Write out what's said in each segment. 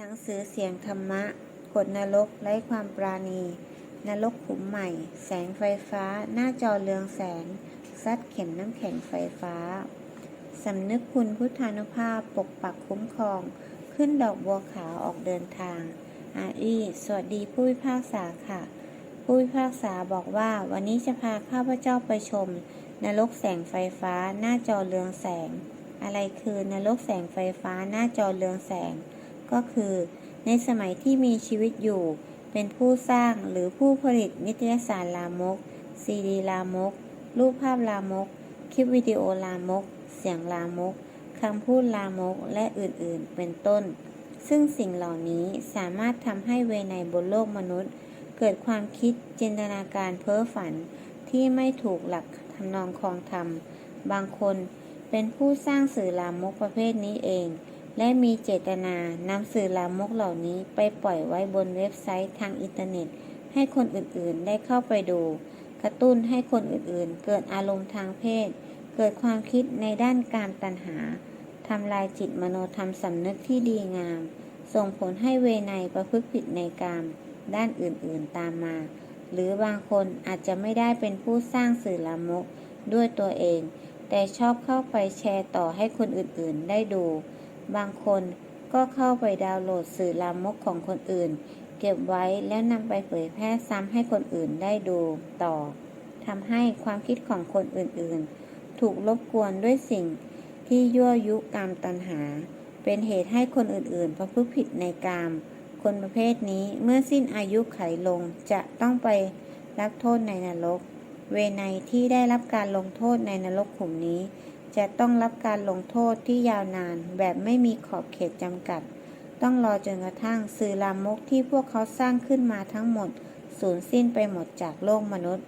หนังสือเสียงธรรมะกฎนรกไร้ความปราณี นรกขุมใหม่ แสงไฟฟ้า หน้าจอเรืองแสง ซัดเข็มน้ำแข็งไฟฟ้า สำนึกคุณพุทธานุภาพปกปักคุ้มครอง ขึ้นดอกบัวขาวออกเดินทาง อาอีสวัสดีผู้พิพากษาค่ะ ผู้พิพากษาบอกว่าวันนี้จะพาข้าพเจ้าไปชม นรกแสงไฟฟ้า หน้าจอเรืองแสง อะไรคือนรกแสงไฟฟ้า หน้าจอเรืองแสง ก็คือ ในสมัยที่มีชีวิตอยู่ เป็นผู้สร้างหรือผู้ผลิตนิตยสารลามก ซีดีลามก รูปภาพลามก คลิปวิดีโอลามก เสียงลามกคำพูดลามกและอื่นๆ เป็นต้น ซึ่งสิ่งเหล่านี้สามารถทำให้เวไนบนโลกมนุษย์ เกิดความคิดจินตนาการเพ้อฝัน ที่ไม่ถูกหลักทำนองครองธรรม บางคนเป็นผู้สร้างสื่อลามกประเภทนี้เอง และมีเจตนานำสื่อลามกเหล่านี้ไปปล่อยไว้บนเว็บไซต์ทางอินเทอร์เน็ต ให้คนอื่นๆได้เข้าไปดู กระตุ้นให้คนอื่นๆ เกิดอารมณ์ทางเพศ เกิดความคิดในด้านการตัณหาทำลายจิตมโนธรรมสำนึกที่ดีงาม ส่งผลให้เวไนประพฤติผิดในกามด้านอื่นๆตามมา หรือบางคนอาจจะไม่ได้เป็นผู้สร้างสื่อลามกด้วยตัวเอง แต่ชอบเข้าไปแชร์ต่อให้คนอื่นๆได้ดู บางคนก็เข้าไปดาวน์โหลดสื่อลามกของคนอื่น เก็บไว้แล้วนำไปเผยแพร่ซ้ำให้คนอื่นได้ดูต่อทำให้ความคิดของคนอื่นๆ ถูกรบกวนด้วยสิ่งที่ยั่วยุกามตัณหา เป็นเหตุให้คนอื่นๆประพฤติผิดในกาม คนประเภทนี้เมื่อสิ้นอายุไขลงจะต้องไปรับโทษในนรก เวไนที่ได้รับการลงโทษในนรกขุมนี้ จะต้องรับการลงโทษที่ยาวนานแบบไม่มีขอบเขตจำกัด ต้องรอจนกระทั่งสื่อลามกที่พวกเขาสร้างขึ้นมาทั้งหมด สูญสิ้นไปหมดจากโลกมนุษย์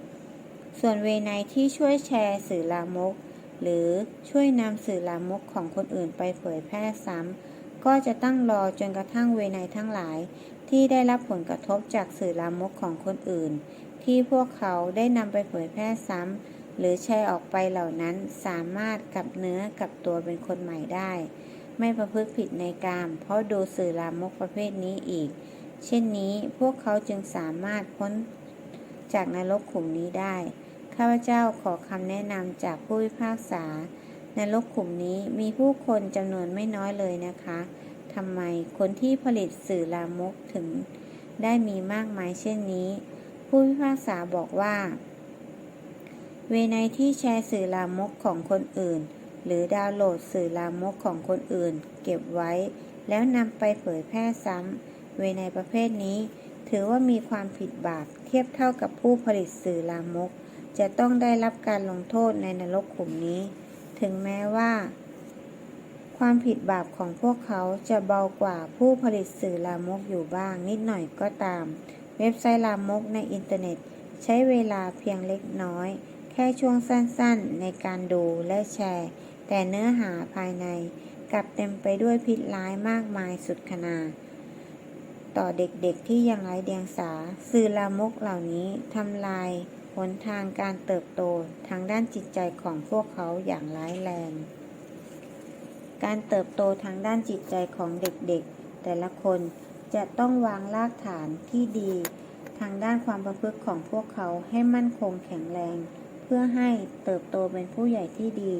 ส่วนเวไนที่ช่วยแชร์สื่อลามก หรือช่วยนำสื่อลามกของคนอื่นไปเผยแพร่ซ้ำก็จะต้องรอจนกระทั่งเวไนทั้งหลาย ที่ได้รับผลกระทบจากสื่อลามกของคนอื่น ที่พวกเขาได้นำไปเผยแพร่ซ้ำ หรือแชร์ออกไปเหล่านั้นสามารถกลับเนื้อกลับตัวเป็นคนใหม่ได้ ไม่ประพฤติผิดในกาม เพราะดูสื่อลามกประเภทนี้อีก เช่นนี้พวกเขาจึงสามารถพ้นจากนรกขุมนี้ได้ ข้าพเจ้าขอคำแนะนำจากผู้พิพากษา ในโลกขุมนี้มีผู้คนจำนวนไม่น้อยเลยนะคะทำไมคนที่ผลิตสื่อลามกถึง ได้มีมากมายเช่นนี้ ผู้พิพากษาบอกว่า เวไนที่แชร์สื่อลามกของคนอื่น หรือดาวน์โหลดสื่อลามกของคนอื่น เก็บไว้ แล้วนำไปเผยแพร่ซ้ำเวไนประเภทนี้ ถือว่ามีความผิดบาปเทียบเท่ากับผู้ผลิตสื่อลามก จะต้องได้รับการลงโทษในนรกขุมนี้ ถึงแม้ว่า ความผิดบาปของพวกเขาจะเบากว่าผู้ผลิตสื่อลามกอยู่บ้างนิดหน่อยก็ตาม เว็บไซต์ลามกในอินเทอร์เน็ต ใช้เวลาเพียงเล็กน้อย แค่ช่วงสั้นๆ ในการดูและแชร์ แต่เนื้อหาภายในกลับเต็มไปด้วยพิษร้ายมากมายสุดขนา ต่อเด็กๆที่ยังไร้เดียงสา สื่อลามกเหล่านี้ทำลายหนทางการเติบโตทางด้านจิตใจของพวกเขาอย่างร้ายแรง การเติบโตทางด้านจิตใจของเด็กๆ แต่ละคนจะต้องวางรากฐานที่ดี ทางด้านความประพฤติของพวกเขาให้มั่นคงแข็งแรง พื่อให้เติบโตเป็นผู้ใหญ่ที่ดี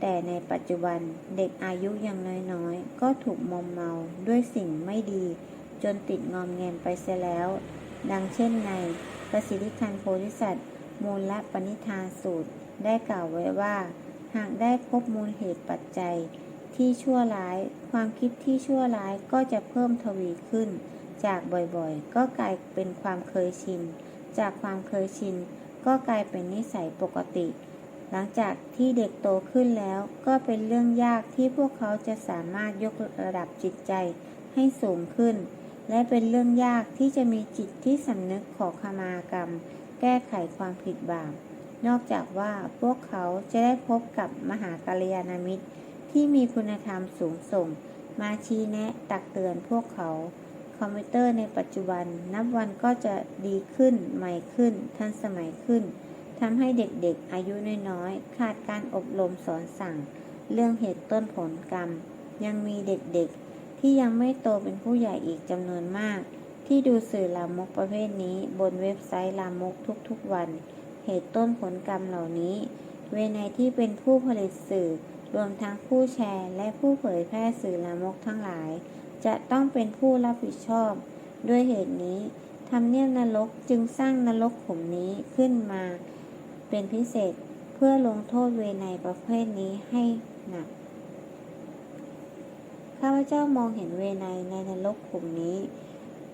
แต่ในปัจจุบันเด็กอายุยังน้อยๆ ก็ถูกมอมเมาด้วยสิ่งไม่ดี จนติดงอมแงมไปเสียแล้ว ดังเช่นในประสิทธิคันโพธิสัตว์มูลและปณิธานสูตรได้กล่าวไว้ว่า หากได้พบมูลเหตุปัจจัย ที่ชั่วร้าย ความคิดที่ชั่วร้ายก็จะเพิ่มทวีขึ้น จากบ่อยๆ ก็กลายเป็นความเคยชิน จากความเคยชิน ก็กลายเป็นนิสัยปกติ หลังจากที่เด็กโตขึ้นแล้วก็เป็นเรื่องยากที่พวกเขาจะสามารถยกระดับจิตใจให้สูงขึ้น และเป็นเรื่องยากที่จะมีจิตที่สำนึกขอขมากรรม แก้ไขความผิดบาป นอกจากว่าพวกเขาจะได้พบกับมหากัลยาณมิตร ที่มีคุณธรรมสูงส่ง มาชี้แนะตักเตือนพวกเขา คอมพิวเตอร์ในปัจจุบัน นับวันก็จะดีขึ้น ใหม่ขึ้น ทันสมัยขึ้นทำให้เด็กๆ อายุน้อยๆ ขาดการอบรมสอนสั่ง เรื่องเหตุต้นผลกรรม ยังมีเด็กๆ ที่ยังไม่โตเป็นผู้ใหญ่อีกจำนวนมาก ที่ดูสื่อลามกประเภทนี้ บนเว็บไซต์ลามกทุกๆวัน เหตุต้นผลกรรมเหล่านี้ เวไนที่เป็นผู้ผลิตสื่อ รวมทั้งผู้แชร์ และผู้เผยแพร่สื่อลามกทั้งหลาย จะต้องเป็นผู้รับผิดชอบ ด้วยเหตุนี้ทำเนียบนรกจึงสร้างนรกขุมนี้ขึ้นมา เป็นพิเศษเพื่อลงโทษเวไนประเภทนี้ให้หนัก ข้าพเจ้ามองเห็นเวไนในนรกขุมนี้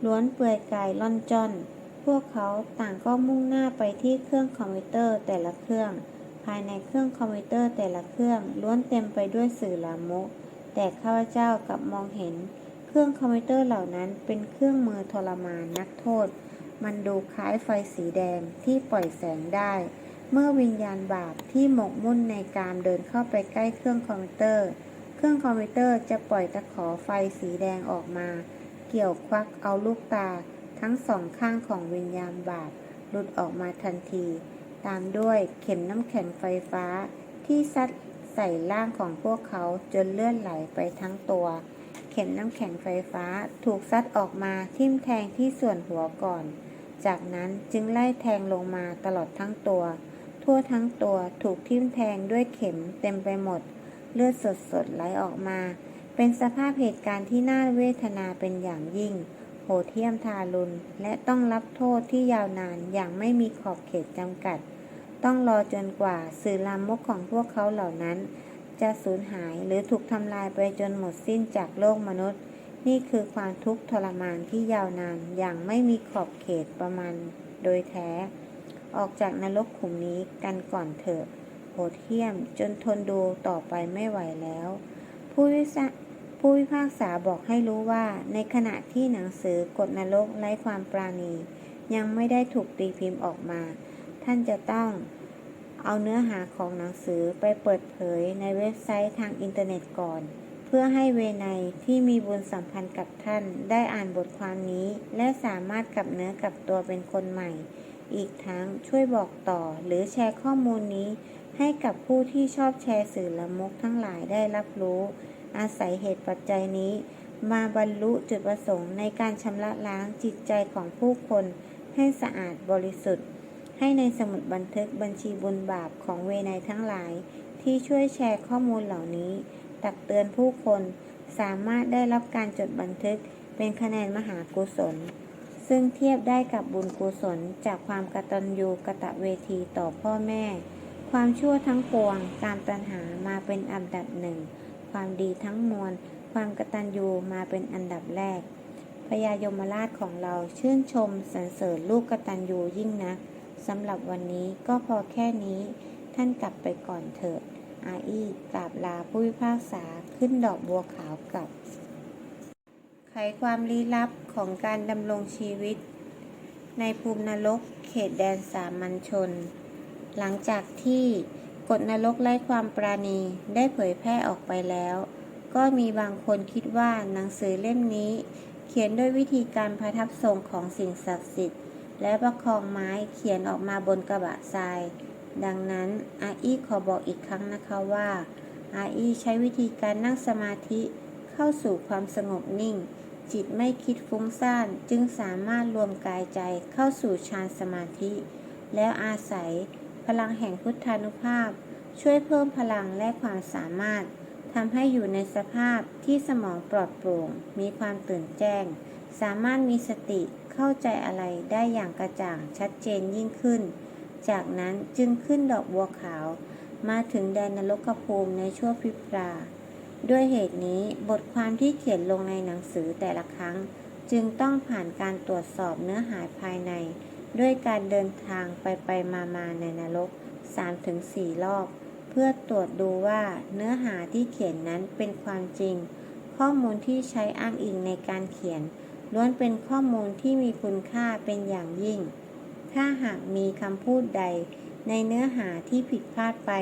ล้วนเปลือยกายล่อนจอน พวกเขาต่างก็มุ่งหน้าไปที่เครื่องคอมพิวเตอร์แต่ละเครื่อง ภายในเครื่องคอมพิวเตอร์แต่ละเครื่องล้วนเต็มไปด้วยสื่อลามกแต่ข้าพเจ้ากลับมองเห็น เครื่องคอมพิวเตอร์เหล่านั้นเป็นเครื่องมือทรมานนักโทษ มันดูคล้ายไฟสีแดงที่ปล่อยแสงได้ เมื่อวิญญาณบาปที่หมกมุ่นในกามเดินเข้าไปใกล้เครื่องคอมพิวเตอร์ เครื่องคอมพิวเตอร์จะปล่อยตะขอไฟสีแดงออกมา เกี่ยวควักเอาลูกตา ทั้งสองข้างของวิญญาณบาปหลุดออกมาทันที ตามด้วยเข็มน้ำแข็งไฟฟ้าที่ซัดใส่ร่างของพวกเขาจนเลื่อนไหลไปทั้งตัว เข็มน้ำแข็งไฟฟ้าถูกซัดออกมาทิ่มแทงที่ส่วนหัวก่อน จากนั้นจึงไล่แทงลงมาตลอดทั้งตัว ทั่วทั้งตัวถูกทิ่มแทงด้วยเข็มเต็มไปหมด เลือดสดๆไหลออกมา เป็นสภาพเหตุการณ์ที่น่าเวทนาเป็นอย่างยิ่ง โหดเหี้ยมทารุณ และต้องรับโทษที่ยาวนานอย่างไม่มีขอบเขตจำกัด ต้องรอจนกว่าสื่อลามกของพวกเขาเหล่านั้น จะสูญหายหรือถูกทำลายไปจนหมดสิ้นจากโลกมนุษย์ นี่คือความทุกข์ทรมานที่ยาวนานอย่างไม่มีขอบเขตประมาณโดยแท้ ออกจากนรกขุมนี้กันก่อนเถอะโหดเหี้ยมจนทนดูต่อไปไม่ไหวแล้ว ผู้วิษะผู้พิพากษาบอกให้รู้ว่าในขณะที่หนังสือกฎนรกไร้ความปราณี ยังไม่ได้ถูกตีพิมพ์ออกมา ท่านจะต้อง เอาเนื้อหาของหนังสือไปเปิดเผยในเว็บไซต์ทางอินเทอร์เน็ตก่อน เพื่อให้เวไนที่มีบุญสัมพันธ์กับท่านได้อ่านบทความนี้ และสามารถกลับเนื้อกลับตัวเป็นคนใหม่ อีกทั้งช่วยบอกต่อหรือแชร์ข้อมูลนี้ ให้กับผู้ที่ชอบแชร์สื่อละมกทั้งหลายได้รับรู้ อาศัยเหตุปัจจัยนี้ มาบรรลุจุดประสงค์ในการชำระล้างจิตใจของผู้คนให้สะอาดบริสุทธิ์ ให้ในสมุดบันทึกบัญชีบุญบาปของเวไนยทั้งหลาย ที่ช่วยแชร์ข้อมูลเหล่านี้ ตักเตือนผู้คนสามารถได้รับการจดบันทึกเป็นคะแนนมหากุศล ซึ่งเทียบได้กับบุญกุศลจากความกตัญญูกะตะเวทีต่อพ่อแม่ ความชั่วทั้งปวงตามตัณหามาเป็นอันดับหนึ่ง ความดีทั้งมวล ความกตัญญูมาเป็นอันดับแรกพญายมราชของเราชื่นชมสรรเสริญลูกกตัญญูยิ่งนัก สำหรับวันนี้ก็พอแค่นี้ ท่านกลับไปก่อนเถิด อาอีกราบลาผู้พิพากษาขึ้นดอกบัวขาวกลับ ไขความลี้ลับของการดำรงชีวิต ในภูมินรกเขตแดนสามัญชน หลังจากที่กฎนรกไร้ความปราณีได้เผยแพร่ออกไปแล้ว ก็มีบางคนคิดว่าหนังสือเล่มนี้ เขียนด้วยวิธีการประทับทรงของสิ่งศักดิ์สิทธิ์ และประคองไม้เขียนออกมาบนกระบะทราย ดังนั้นอาอี้ขอบอกอีกครั้งนะคะว่าอาอี้ใช้วิธีการนั่งสมาธิเข้าสู่ความสงบนิ่ง จิตไม่คิดฟุ้งซ่านจึงสามารถรวมกายใจเข้าสู่ฌานสมาธิ แล้วอาศัยพลังแห่งพุทธานุภาพ ช่วยเพิ่มพลังและความสามารถทำให้อยู่ในสภาพที่สมองปลอดโปร่ง มีความตื่นแจ้ง สามารถมีสติ เข้าใจอะไรได้อย่างกระจ่างชัดเจนยิ่งขึ้น จากนั้นจึงขึ้นดอกบัวขาว มาถึงแดนนรกภูมิในชั่วพริบตาด้วยเหตุนี้บทความที่เขียนลงในหนังสือแต่ละครั้ง จึงต้องผ่านการตรวจสอบเนื้อหาภายใน ด้วยการเดินทางไปไปมามาในนรก 3-4 รอบ เพื่อตรวจดูว่าเนื้อหาที่เขียนนั้นเป็นความจริง ข้อมูลที่ใช้อ้างอิงในการเขียน ล้วนเป็นข้อมูลที่มีคุณค่าเป็นอย่างยิ่ง ถ้าหากมีคำพูดใด ในเนื้อหาที่ผิดพลาดไป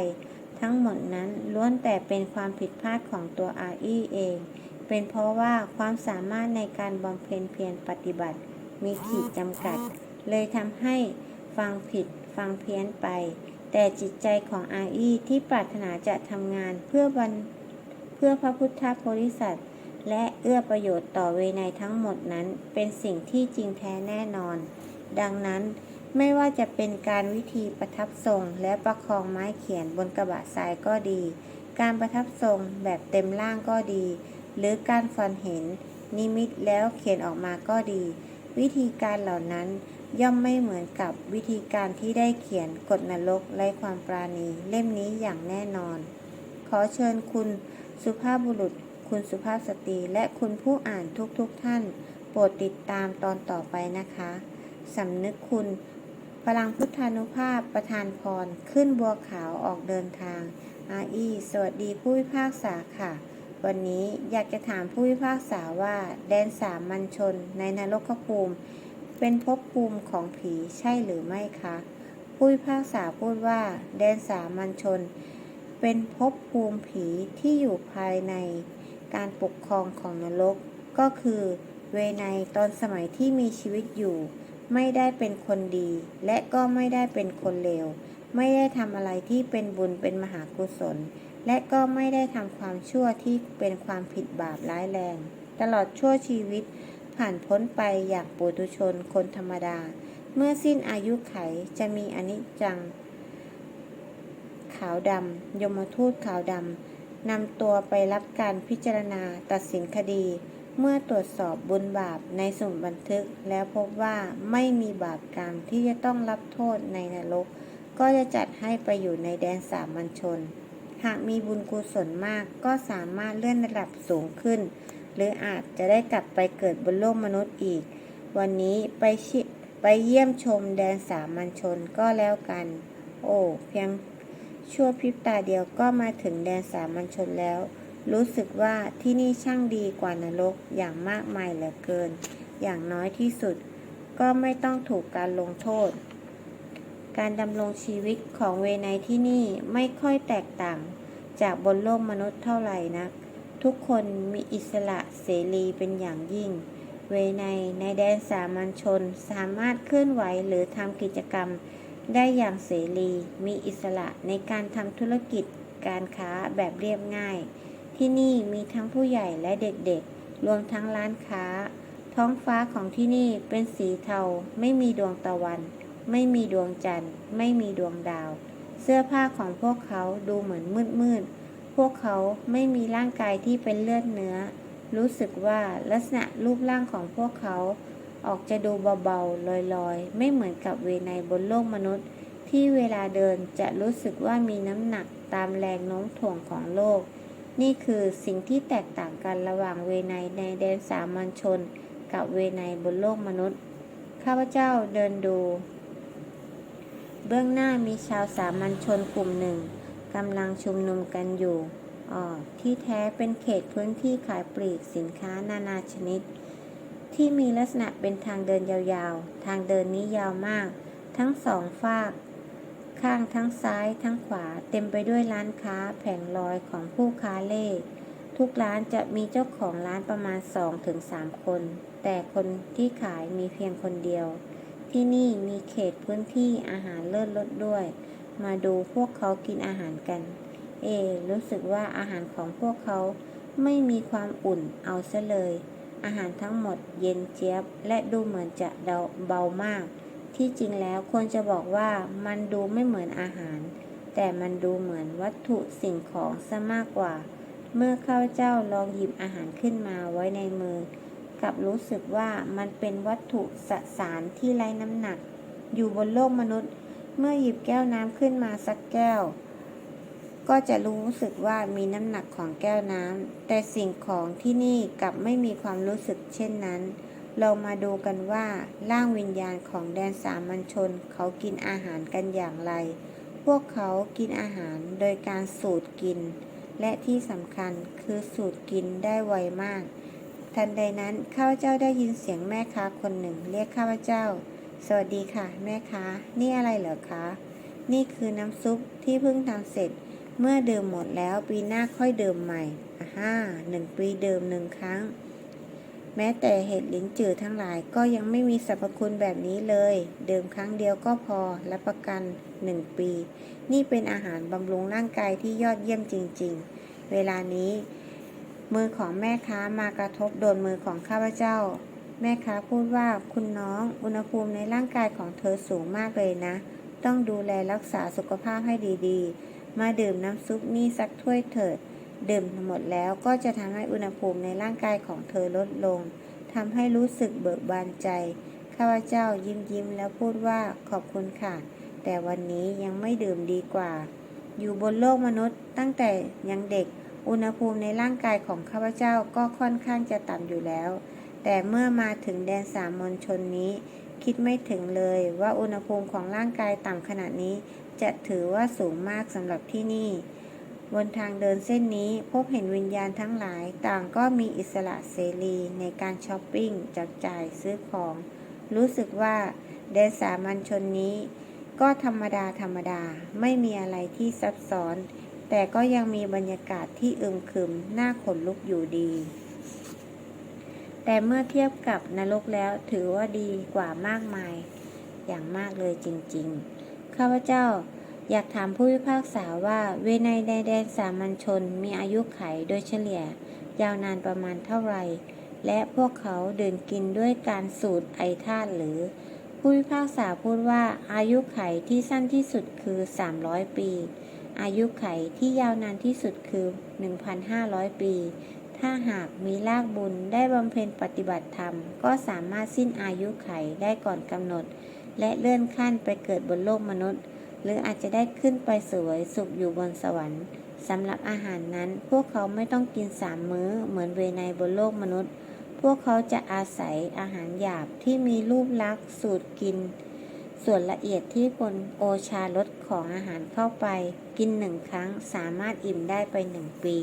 ทั้งหมดนั้นล้วนแต่เป็นความผิดพลาดของตัวอาอีเอง เป็นเพราะว่าความสามารถในการบำเพ็ญเพียรปฏิบัติ มีขีดจำกัด เลยทำให้ฟังผิดฟังเพี้ยนไป แต่จิตใจของอาอีที่ปรารถนาจะทำงานเพื่อวันเพื่อพระพุทธโพธิสัตว์ และเอื้อประโยชน์ต่อเวไนทั้งหมดนั้น เป็นสิ่งที่จริงแท้แน่นอน ดังนั้นไม่ว่าจะเป็นการวิธีประทับทรงและประคองไม้เขียนบนกระบะทรายก็ดี การประทับทรงแบบเต็มร่างก็ดี หรือการฝันเห็น นิมิตแล้วเขียนออกมาก็ดี วิธีการเหล่านั้นย่อมไม่เหมือนกับวิธีการที่ได้เขียนกฎนรกไร้ความปราณี เล่มนี้อย่างแน่นอน ขอเชิญคุณสุภาพบุรุษ คุณสุภาพสตรีและคุณผู้อ่านทุกๆทท่าน โปรดติดตามตอนต่อไปนะคะสำนึกคุณ พลังพุทธานุภาพประทานพร ขึ้นบัวขาวออกเดินทาง อาอีสวัสดีผู้พิพากษาค่ะ วันนี้อยากจะถามผู้พิพากษาว่า แดนสามัญชนในนรกภูมิ เป็นภพภูมิของผีใช่หรือไม่คะผู้พิพากษาพูดว่า แดนสามัญชน เป็นภพภูมิผีที่อยู่ภายใน การปกครองของนรก ก็คือ เวไนตอนสมัยที่มีชีวิตอยู่ ไม่ได้เป็นคนดี และก็ไม่ได้เป็นคนเลว ไม่ได้ทำอะไรที่เป็นบุญเป็นมหากุศล และก็ไม่ได้ทำความชั่วที่เป็นความผิดบาปร้ายแรง ตลอดชั่วชีวิต ผ่านพ้นไปอย่างปุถุชนคนธรรมดา เมื่อสิ้นอายุไขจะมีอนิจจัง ขาวดำยมทูตขาวดำ นำตัวไปรับการพิจารณาตัดสินคดี เมื่อตรวจสอบบุญบาปในสมุดบันทึก แล้วพบว่าไม่มีบาปกรรมที่จะต้องรับโทษในนรก ก็จะจัดให้ไปอยู่ในแดนสามัญชน หากมีบุญกุศลมากก็สามารถเลื่อนระดับสูงขึ้น หรืออาจจะได้กลับไปเกิดบนโลกมนุษย์อีก วันนี้ไปไปเยี่ยมชมแดนสามัญชนก็แล้วกัน โอ้เพียง ชั่วพริบตาเดียวก็มาถึงแดนสามัญชนแล้ว รู้สึกว่าที่นี่ช่างดีกว่านรกอย่างมากมายเหลือเกิน อย่างน้อยที่สุด ก็ไม่ต้องถูกการลงโทษ การดำรงชีวิตของเวไนที่นี่ไม่ค่อยแตกต่าง จากบนโลกมนุษย์เท่าไหร่นัก ทุกคนมีอิสระเสรีเป็นอย่างยิ่ง เวไนในแดนสามัญชนสามารถเคลื่อนไหวหรือทำกิจกรรม ได้อย่างเสรี มีอิสระในการทำธุรกิจการค้าแบบเรียบง่าย ที่นี่มีทั้งผู้ใหญ่และเด็กๆ รวมทั้งร้านค้า ท้องฟ้าของที่นี่เป็นสีเทา ไม่มีดวงตะวัน ไม่มีดวงจันทร์ ไม่มีดวงดาว เสื้อผ้าของพวกเขาดูเหมือนมืดๆ พวกเขาไม่มีร่างกายที่เป็นเลือดเนื้อ รู้สึกว่าลักษณะรูปร่างของพวกเขา ออกจะดูเบาๆลอยๆ ไม่เหมือนกับเวไนบนโลกมนุษย์ ที่เวลาเดินจะรู้สึกว่ามีน้ำหนักตามแรงโน้มถ่วงของโลก นี่คือสิ่งที่แตกต่างกันระหว่างเวไนในแดนสามัญชน กับเวไนบนโลกมนุษย์ ข้าพเจ้าเดินดู เบื้องหน้ามีชาวสามัญชนกลุ่มหนึ่งกำลังชุมนุมกันอยู่อ๋อที่แท้เป็นเขตพื้นที่ขายปลีกสินค้านานาชนิด ที่มีลักษณะเป็นทางเดินยาวๆ ทางเดินนี้ยาวมาก ทั้งสองฝาก ข้างทั้งซ้ายทั้งขวาเต็มไปด้วยร้านค้าแผงลอยของผู้ค้าเล่ทุกร้านจะมีเจ้าของร้านประมาณ 2-3 คน แต่คนที่ขายมีเพียงคนเดียว ที่นี่มีเขตพื้นที่อาหารเลิศลดด้วย มาดูพวกเขากินอาหารกัน เอ รู้สึกว่าอาหารของพวกเขาไม่มีความอุ่นเอาซะเลย อาหารทั้งหมดเย็นเจี๊ยบ และดูเหมือนจะเบามาก ที่จริงแล้วควรจะบอกว่ามันดูไม่เหมือนอาหาร แต่มันดูเหมือนวัตถุสิ่งของซะมากกว่า เมื่อข้าพเจ้าลองหยิบอาหารขึ้นมาไว้ในมือกลับรู้สึกว่ามันเป็นวัตถุสสารที่ไร้น้ำหนัก อยู่บนโลกมนุษย์ เมื่อหยิบแก้วน้ำขึ้นมาสักแก้ว ก็จะรู้สึกว่ามีน้ำหนักของแก้วน้ำ แต่สิ่งของที่นี่กลับไม่มีความรู้สึกเช่นนั้น เรามาดูกันว่าร่างวิญญาณของแดนสามัญชนเขากินอาหารกันอย่างไร พวกเขากินอาหารโดยการสูดกิน และที่สำคัญคือสูดกินได้ไวมาก ทันใดนั้นข้าพเจ้าได้ยินเสียงแม่ค้าคนหนึ่ง เรียกข้าพเจ้า สวัสดีค่ะ แม่ค้า นี่อะไรเหรอคะ นี่คือน้ำซุปที่เพิ่งทำเสร็จ เมื่อดื่มหมดแล้วปีหน้าค่อยดื่มใหม่อ่าฮ่าหนึ่งปีดื่มหนึ่งครั้ง แม้แต่เห็ดลิ้นจืดทั้งหลายก็ยังไม่มีสรรพคุณแบบนี้เลยดื่มครั้งเดียวก็พอรับประกันหนึ่งปี นี่เป็นอาหารบำรุงร่างกายที่ยอดเยี่ยมจริง ๆ เวลานี้ มือของแม่ค้ามากระทบโดนมือของข้าพเจ้า แม่ค้าพูดว่าคุณน้องอุณหภูมิในร่างกายของเธอสูงมากเลยนะ ต้องดูแลรักษาสุขภาพให้ดีๆ มาดื่มน้ำซุปนี่สักถ้วยเถิด ดื่มหมดแล้วก็จะทำให้อุณหภูมิในร่างกายของเธอลดลงทำให้รู้สึกเบิกบานใจ ข้าพเจ้ายิ้มยิ้มแล้วพูดว่าขอบคุณค่ะ แต่วันนี้ยังไม่ดื่มดีกว่า อยู่บนโลกมนุษย์ตั้งแต่ยังเด็ก อุณหภูมิในร่างกายของข้าพเจ้าก็ค่อนข้างจะต่ำอยู่แล้ว แต่เมื่อมาถึงแดนสามนชนนี้ คิดไม่ถึงเลยว่าอุณหภูมิของร่างกายต่ำขนาดนี้ จะถือว่าสูงมากสำหรับที่นี่ บนทางเดินเส้นนี้พบเห็นวิญญาณทั้งหลาย ต่างก็มีอิสระเสรีในการช้อปปิ้งจับจ่ายซื้อของ รู้สึกว่าแดนสามัญชนนี้ ก็ธรรมดาธรรมดาไม่มีอะไรที่ซับซ้อน แต่ก็ยังมีบรรยากาศที่อึมครึมน่าขนลุกอยู่ดีแต่เมื่อเทียบกับนรกแล้วถือว่าดีกว่ามากมาย อย่างมากเลยจริง ๆ ข้าพเจ้าอยากถามผู้พิพากษาว่าเวไนยในแดนสามัญชนมีอายุไขโดยเฉลี่ย ยาวนานประมาณเท่าไหร่ และพวกเขาดื่มกินด้วยการสูดไอธาตุหรือ ผู้พิพากษาพูดว่าอายุไขที่สั้นที่สุดคือ 300 ปี อายุไขที่ยาวนานที่สุดคือ 1,500 ปี ถ้าหากมีลากบุญได้บำเพ็ญปฏิบัติธรรม ก็สามารถสิ้นอายุไขได้ก่อนกำหนด และเลื่อนขั้นไปเกิดบนโลกมนุษย์ หรืออาจจะได้ขึ้นไปสวยสุขอยู่บนสวรรค์สำหรับอาหารนั้น พวกเขาไม่ต้องกินสามมื้อเหมือนเวไนยบนโลกมนุษย์ พวกเขาจะอาศัยอาหารหยาบที่มีรูปลักษณ์สูตรกิน ส่วนละเอียดที่คนโอชารสของอาหารเข้าไป กินหนึ่งครั้งสามารถอิ่มได้ไปหนึ่งปี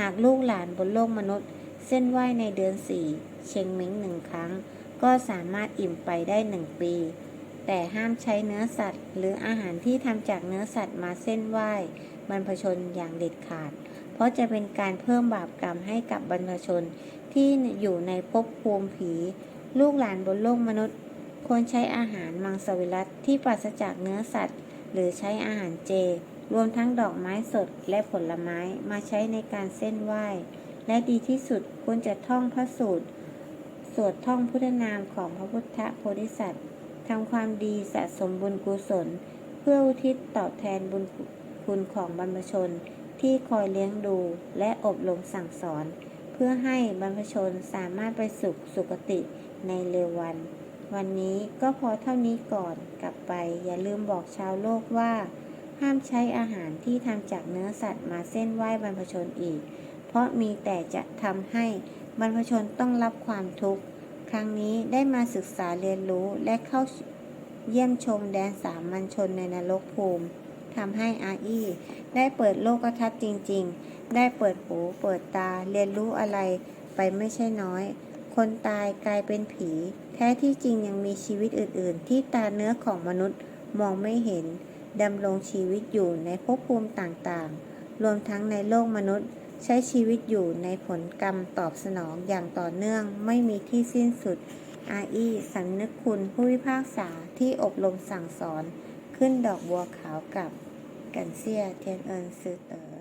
หากลูกหลานบนโลกมนุษย์ เส้นไหวในเดือนสี่เชงเม้งหนึ่งครั้ง ก็สามารถอิ่มไปได้หนึ่งปี แต่ห้ามใช้เนื้อสัตว์ หรืออาหารที่ทำจากเนื้อสัตว์มาเส้นไหว้บรรพชนอย่างเด็ดขาด เพราะจะเป็นการเพิ่มบาปกรรมให้กับบรรพชนที่อยู่ในภพภูมิผี ลูกหลานบนโลกมนุษย์ ควรใช้อาหารมังสวิรัตที่ปราศจากเนื้อสัตว์ หรือใช้อาหารเจ รวมทั้งดอกไม้สดและผลไม้มาใช้ในการเส้นไหว้ และดีที่สุดควรจะท่องพระสูตร สวดท่องพุทธนามของพระพุทธโพธิสัตว์ ทำความดีสะสมบุญกุศล เพื่ออุทิศตอบแทนบุญคุณของบรรพชนที่คอยเลี้ยงดูและอบรมสั่งสอน เพื่อให้บรรพชนสามารถไปสุขสุคติในเร็ววัน วันนี้ก็พอเท่านี้ก่อนกลับไปอย่าลืมบอกชาวโลกว่า ห้ามใช้อาหารที่ทำจากเนื้อสัตว์มาเส้นไหว้บรรพชนอีก เพราะมีแต่จะทำให้บรรพชนต้องรับความทุกข์ ครั้งนี้ได้มาศึกษาเรียนรู้และเข้าเยี่ยมชมแดนสามัญชนในนรกภูมิทำให้อาอี้ได้เปิดโลกทัศน์จริง ๆ ได้เปิดหูเปิดตาเรียนรู้อะไรไปไม่ใช่น้อย คนตายกลายเป็นผี แท้ที่จริงยังมีชีวิตอื่น ๆ ที่ตาเนื้อของมนุษย์มองไม่เห็นดำรงชีวิตอยู่ในภพภูมิต่างๆ รวมทั้งในโลกมนุษย์ ใช้ชีวิตอยู่ในผลกรรมตอบสนองอย่างต่อเนื่องไม่มีที่สิ้นสุด อาอีสำนึกคุณผู้พิพากษาที่อบรมสั่งสอน ขึ้นดอกบัวขาวกับกันเซียเทียนเอินซือเตอ